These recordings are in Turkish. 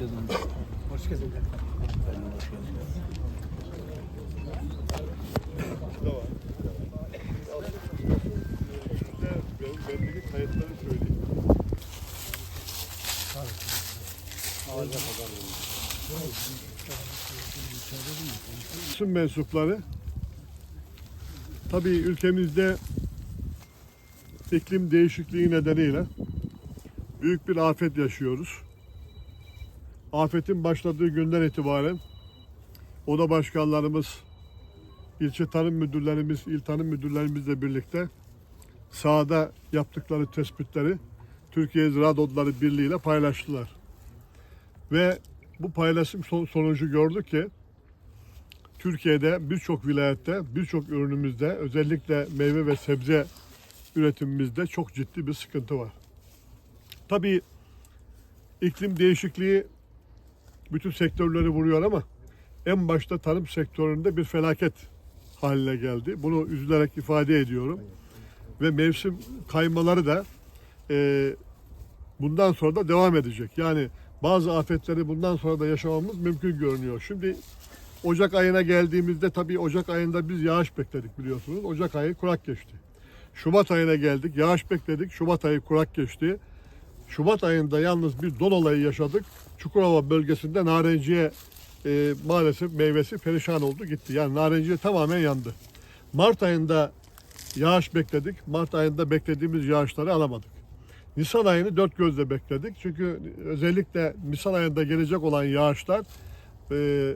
geldiniz. Hoş geldin. Benim bendeki kayıtları söyleyeyim. Basın mensupları tabii ülkemizde iklim değişikliği nedeniyle büyük bir afet yaşıyoruz. Afetin başladığı günden itibaren oda başkanlarımız, ilçe tarım müdürlerimiz, il tarım müdürlerimizle birlikte sahada yaptıkları tespitleri Türkiye Ziraat Odaları Birliği ile paylaştılar. Ve bu paylaşım son- sonucu gördük ki Türkiye'de birçok vilayette, birçok ürünümüzde özellikle meyve ve sebze üretimimizde çok ciddi bir sıkıntı var. Tabii iklim değişikliği bütün sektörleri vuruyor ama en başta tarım sektöründe bir felaket haline geldi. Bunu üzülerek ifade ediyorum. Ve mevsim kaymaları da e, bundan sonra da devam edecek. Yani bazı afetleri bundan sonra da yaşamamız mümkün görünüyor. Şimdi Ocak ayına geldiğimizde tabii Ocak ayında biz yağış bekledik biliyorsunuz. Ocak ayı kurak geçti. Şubat ayına geldik. Yağış bekledik. Şubat ayı kurak geçti. Şubat ayında yalnız bir don olayı yaşadık. Çukurova bölgesinde narenciye e, maalesef meyvesi perişan oldu gitti. Yani narenciye tamamen yandı. Mart ayında yağış bekledik. Mart ayında beklediğimiz yağışları alamadık. Nisan ayını dört gözle bekledik. Çünkü özellikle Nisan ayında gelecek olan yağışlar e,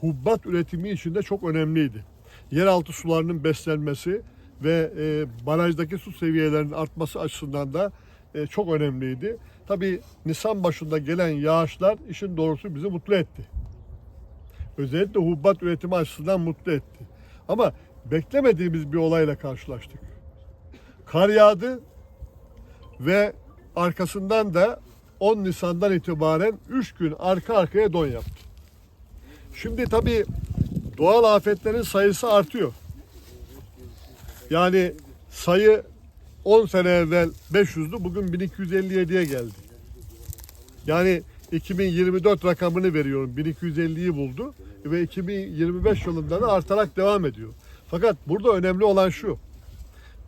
hubbat üretimi için de çok önemliydi. Yeraltı sularının beslenmesi ve e, barajdaki su seviyelerinin artması açısından da e, çok önemliydi. Tabii Nisan başında gelen yağışlar işin doğrusu bizi mutlu etti. Özellikle hubbat üretimi açısından mutlu etti. Ama beklemediğimiz bir olayla karşılaştık. Kar yağdı ve arkasından da 10 Nisan'dan itibaren 3 gün arka arkaya don yaptı. Şimdi tabii doğal afetlerin sayısı artıyor. Yani sayı 10 sene evvel 500'dü, bugün 1257'ye geldi. Yani 2024 rakamını veriyorum. 1250'yi buldu ve 2025 yılında da artarak devam ediyor. Fakat burada önemli olan şu.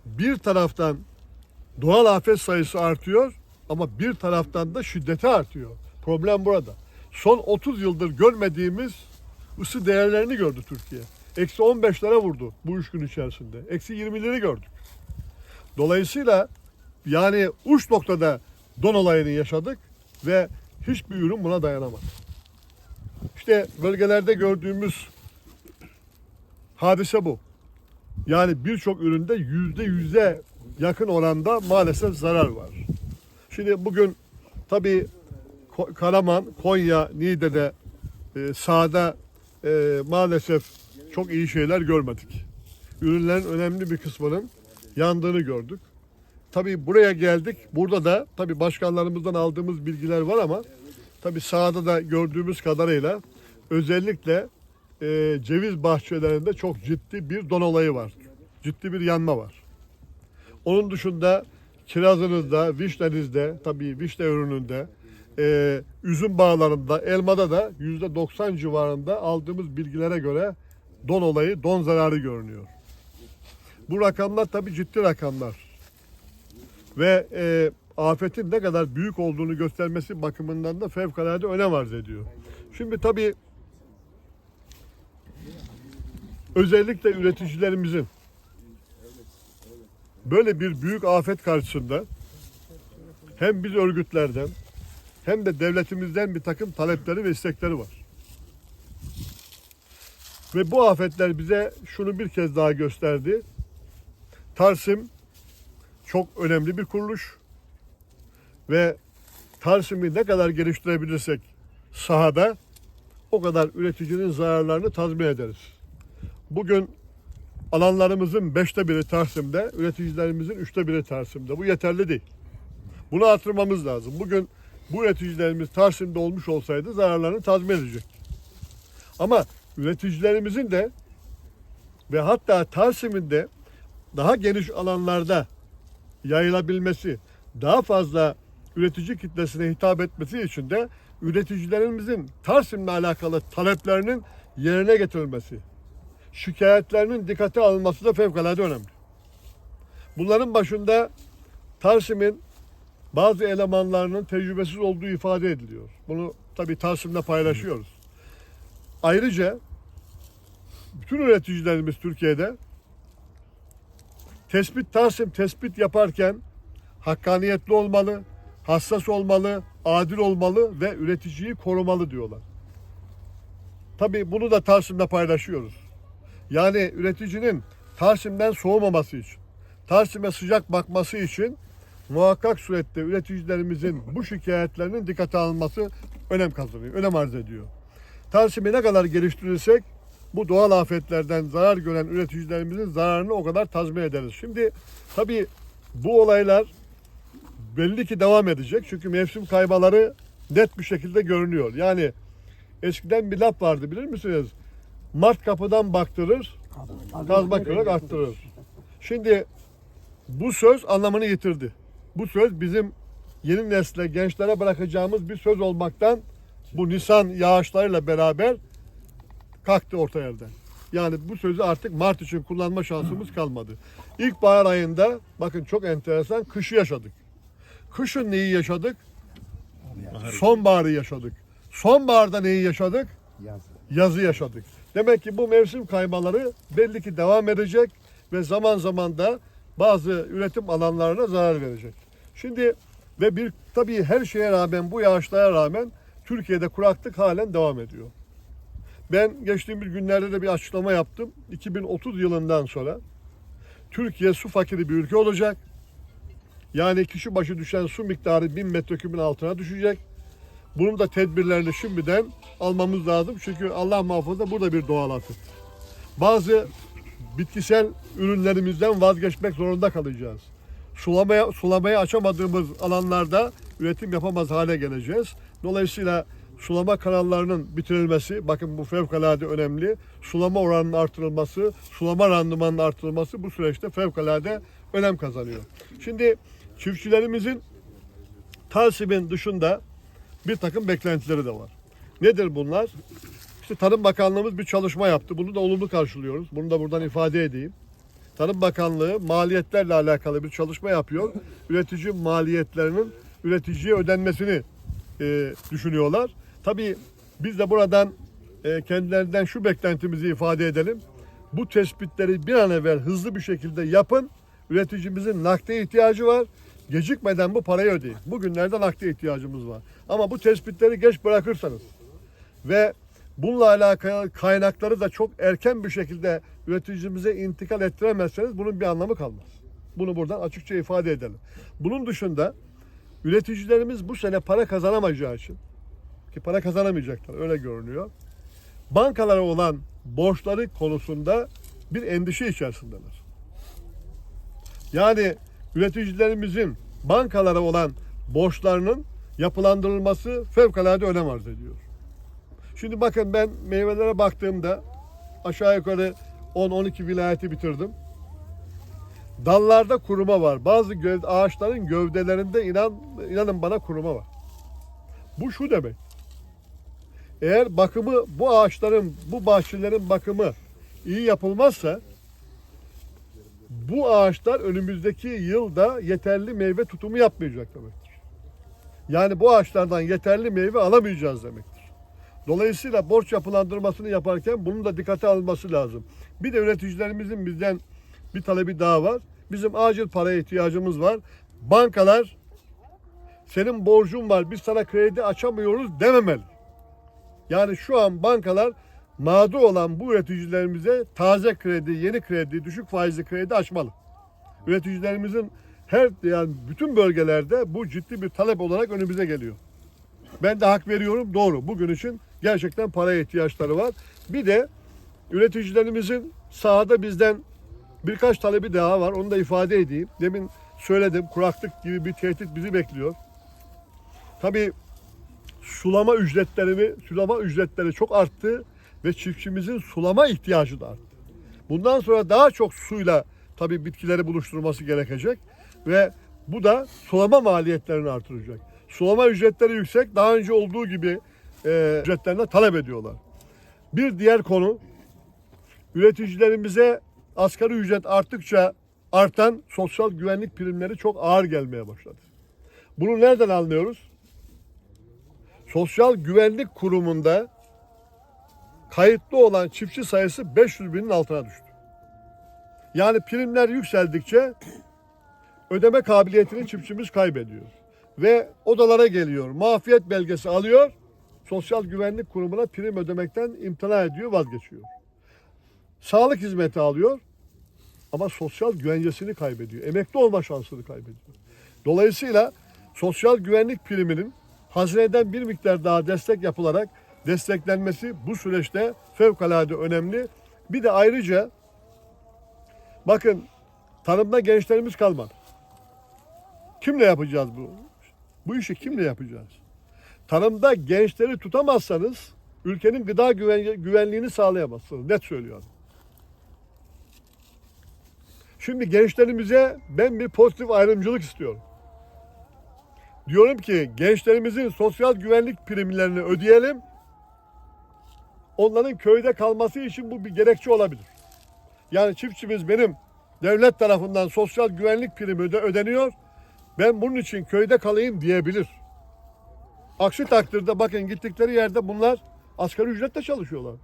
Bir taraftan doğal afet sayısı artıyor ama bir taraftan da şiddeti artıyor. Problem burada. Son 30 yıldır görmediğimiz ısı değerlerini gördü Türkiye. Eksi 15'lere vurdu bu üç gün içerisinde. Eksi 20'leri gördük. Dolayısıyla yani uç noktada don olayını yaşadık ve hiçbir ürün buna dayanamadı. İşte bölgelerde gördüğümüz hadise bu. Yani birçok üründe yüzde yüze yakın oranda maalesef zarar var. Şimdi bugün tabii Karaman, Konya, Niğde'de e, sahada e, maalesef çok iyi şeyler görmedik. Ürünlerin önemli bir kısmının yandığını gördük. Tabii buraya geldik. Burada da tabii başkanlarımızdan aldığımız bilgiler var ama tabii sahada da gördüğümüz kadarıyla özellikle e, ceviz bahçelerinde çok ciddi bir don olayı var. Ciddi bir yanma var. Onun dışında kirazınızda, vişnenizde, tabii vişne ürününde, e, üzüm bağlarında, elmada da yüzde 90 civarında aldığımız bilgilere göre don olayı, don zararı görünüyor. Bu rakamlar tabii ciddi rakamlar. Ve e, afetin ne kadar büyük olduğunu göstermesi bakımından da fevkalade önem arz ediyor. Şimdi tabii özellikle üreticilerimizin böyle bir büyük afet karşısında hem biz örgütlerden hem de devletimizden bir takım talepleri ve istekleri var. Ve bu afetler bize şunu bir kez daha gösterdi. Tarsim çok önemli bir kuruluş ve Tarsim'i ne kadar geliştirebilirsek sahada o kadar üreticinin zararlarını tazmin ederiz. Bugün alanlarımızın beşte biri Tarsim'de, üreticilerimizin üçte biri Tarsim'de. Bu yeterli değil. Bunu artırmamız lazım. Bugün bu üreticilerimiz Tarsim'de olmuş olsaydı zararlarını tazmin edecek. Ama üreticilerimizin de ve hatta Tarsim'in de daha geniş alanlarda yayılabilmesi, daha fazla üretici kitlesine hitap etmesi için de üreticilerimizin Tarsim'le alakalı taleplerinin yerine getirilmesi, şikayetlerinin dikkate alınması da fevkalade önemli. Bunların başında Tarsim'in bazı elemanlarının tecrübesiz olduğu ifade ediliyor. Bunu tabii Tarsim'de paylaşıyoruz. Ayrıca bütün üreticilerimiz Türkiye'de tespit Tarsim tespit yaparken hakkaniyetli olmalı, hassas olmalı, adil olmalı ve üreticiyi korumalı diyorlar. Tabii bunu da Tarsim'de paylaşıyoruz. Yani üreticinin Tarsim'den soğumaması için, Tarsim'e sıcak bakması için muhakkak surette üreticilerimizin bu şikayetlerinin dikkate alınması önem kazanıyor, önem arz ediyor. Tarsim'i ne kadar geliştirirsek bu doğal afetlerden zarar gören üreticilerimizin zararını o kadar tazmin ederiz. Şimdi tabii bu olaylar belli ki devam edecek. Çünkü mevsim kaymaları net bir şekilde görünüyor. Yani eskiden bir laf vardı bilir misiniz? Mart kapıdan baktırır, kazma kırarak arttırır. Şimdi bu söz anlamını yitirdi. Bu söz bizim yeni nesle, gençlere bırakacağımız bir söz olmaktan bu Nisan yağışlarıyla beraber kalktı orta yerden. Yani bu sözü artık Mart için kullanma şansımız kalmadı. İlkbahar ayında bakın çok enteresan kışı yaşadık. Kışın neyi yaşadık? Sonbaharı yaşadık. Sonbaharda neyi yaşadık? Yaz. yazı yaşadık. Demek ki bu mevsim kaymaları belli ki devam edecek ve zaman zaman da bazı üretim alanlarına zarar verecek. Şimdi ve bir tabii her şeye rağmen bu yağışlara rağmen Türkiye'de kuraklık halen devam ediyor. Ben geçtiğimiz günlerde de bir açıklama yaptım. 2030 yılından sonra Türkiye su fakiri bir ülke olacak. Yani kişi başı düşen su miktarı 1000 metreküpün altına düşecek. Bunun da tedbirlerini şimdiden almamız lazım. Çünkü Allah muhafaza burada bir doğal afet. Bazı bitkisel ürünlerimizden vazgeçmek zorunda kalacağız. Sulamaya, sulamaya açamadığımız alanlarda üretim yapamaz hale geleceğiz. Dolayısıyla sulama kanallarının bitirilmesi, bakın bu fevkalade önemli. Sulama oranının artırılması, sulama randımanının artırılması bu süreçte fevkalade önem kazanıyor. Şimdi çiftçilerimizin Tarsim'in dışında bir takım beklentileri de var. Nedir bunlar? İşte Tarım Bakanlığımız bir çalışma yaptı. Bunu da olumlu karşılıyoruz. Bunu da buradan ifade edeyim. Tarım Bakanlığı maliyetlerle alakalı bir çalışma yapıyor. Üretici maliyetlerinin üreticiye ödenmesini e, düşünüyorlar. Tabii biz de buradan e, kendilerinden şu beklentimizi ifade edelim. Bu tespitleri bir an evvel hızlı bir şekilde yapın. Üreticimizin nakde ihtiyacı var. Gecikmeden bu parayı ödeyin. Bugünlerde nakde ihtiyacımız var. Ama bu tespitleri geç bırakırsanız ve bununla alakalı kaynakları da çok erken bir şekilde üreticimize intikal ettiremezseniz bunun bir anlamı kalmaz. Bunu buradan açıkça ifade edelim. Bunun dışında üreticilerimiz bu sene para kazanamayacağı için ki para kazanamayacaklar öyle görünüyor. Bankalara olan borçları konusunda bir endişe içerisindeler. Yani üreticilerimizin bankalara olan borçlarının yapılandırılması fevkalade önem arz ediyor. Şimdi bakın ben meyvelere baktığımda aşağı yukarı 10-12 vilayeti bitirdim. Dallarda kuruma var. Bazı ağaçların gövdelerinde inan inanın bana kuruma var. Bu şu demek. Eğer bakımı bu ağaçların, bu bahçelerin bakımı iyi yapılmazsa bu ağaçlar önümüzdeki yılda yeterli meyve tutumu yapmayacak demektir. Yani bu ağaçlardan yeterli meyve alamayacağız demektir. Dolayısıyla borç yapılandırmasını yaparken bunun da dikkate alınması lazım. Bir de üreticilerimizin bizden bir talebi daha var. Bizim acil paraya ihtiyacımız var. Bankalar senin borcun var biz sana kredi açamıyoruz dememeli. Yani şu an bankalar mağdur olan bu üreticilerimize taze kredi, yeni kredi, düşük faizli kredi açmalı. Üreticilerimizin her yani bütün bölgelerde bu ciddi bir talep olarak önümüze geliyor. Ben de hak veriyorum doğru. Bugün için gerçekten paraya ihtiyaçları var. Bir de üreticilerimizin sahada bizden birkaç talebi daha var. Onu da ifade edeyim. Demin söyledim kuraklık gibi bir tehdit bizi bekliyor. Tabii sulama ücretleri sulama ücretleri çok arttı ve çiftçimizin sulama ihtiyacı da arttı. Bundan sonra daha çok suyla tabii bitkileri buluşturması gerekecek ve bu da sulama maliyetlerini artıracak. Sulama ücretleri yüksek. Daha önce olduğu gibi e, ücretlerine talep ediyorlar. Bir diğer konu üreticilerimize asgari ücret arttıkça artan sosyal güvenlik primleri çok ağır gelmeye başladı. Bunu nereden anlıyoruz? Sosyal Güvenlik Kurumu'nda kayıtlı olan çiftçi sayısı 500 binin altına düştü. Yani primler yükseldikçe ödeme kabiliyetini çiftçimiz kaybediyor. Ve odalara geliyor, mafiyet belgesi alıyor, Sosyal Güvenlik Kurumu'na prim ödemekten imtina ediyor, vazgeçiyor. Sağlık hizmeti alıyor ama sosyal güvencesini kaybediyor. Emekli olma şansını kaybediyor. Dolayısıyla sosyal güvenlik priminin hazineden bir miktar daha destek yapılarak desteklenmesi bu süreçte fevkalade önemli. Bir de ayrıca bakın tarımda gençlerimiz kalmadı. Kimle yapacağız bu? Bu işi kimle yapacağız? Tarımda gençleri tutamazsanız ülkenin gıda güven- güvenliğini sağlayamazsınız. Net söylüyorum. Şimdi gençlerimize ben bir pozitif ayrımcılık istiyorum. Diyorum ki gençlerimizin sosyal güvenlik primlerini ödeyelim. Onların köyde kalması için bu bir gerekçe olabilir. Yani çiftçimiz benim devlet tarafından sosyal güvenlik primi öde ödeniyor. Ben bunun için köyde kalayım diyebilir. Aksi takdirde bakın gittikleri yerde bunlar asgari ücretle çalışıyorlar.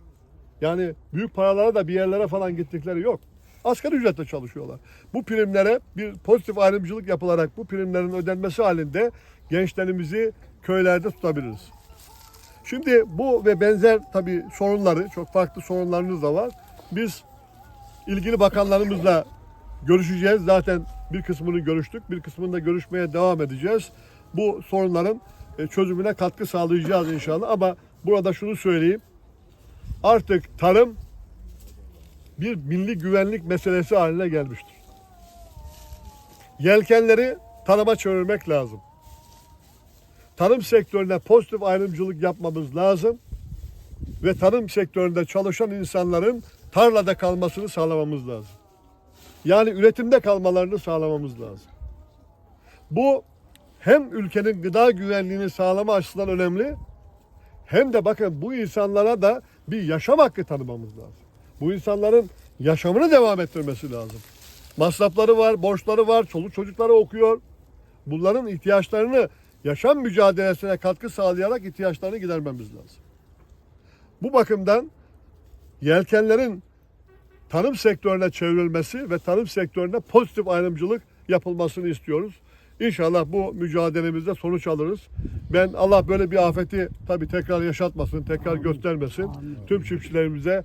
Yani büyük paralara da bir yerlere falan gittikleri yok. Asgari ücretle çalışıyorlar. Bu primlere bir pozitif ayrımcılık yapılarak bu primlerin ödenmesi halinde gençlerimizi köylerde tutabiliriz. Şimdi bu ve benzer tabii sorunları, çok farklı sorunlarımız da var. Biz ilgili bakanlarımızla görüşeceğiz. Zaten bir kısmını görüştük, bir kısmını da görüşmeye devam edeceğiz. Bu sorunların e, çözümüne katkı sağlayacağız inşallah. Ama burada şunu söyleyeyim. Artık tarım bir milli güvenlik meselesi haline gelmiştir. Yelkenleri tarıma çevirmek lazım. Tarım sektörüne pozitif ayrımcılık yapmamız lazım ve tarım sektöründe çalışan insanların tarlada kalmasını sağlamamız lazım. Yani üretimde kalmalarını sağlamamız lazım. Bu hem ülkenin gıda güvenliğini sağlama açısından önemli hem de bakın bu insanlara da bir yaşam hakkı tanımamız lazım. Bu insanların yaşamını devam ettirmesi lazım. Masrafları var, borçları var, çoluk çocukları okuyor. Bunların ihtiyaçlarını yaşam mücadelesine katkı sağlayarak ihtiyaçlarını gidermemiz lazım. Bu bakımdan yelkenlerin tarım sektörüne çevrilmesi ve tarım sektörüne pozitif ayrımcılık yapılmasını istiyoruz. İnşallah bu mücadelemizde sonuç alırız. Ben Allah böyle bir afeti tabii tekrar yaşatmasın, tekrar göstermesin. Tüm çiftçilerimize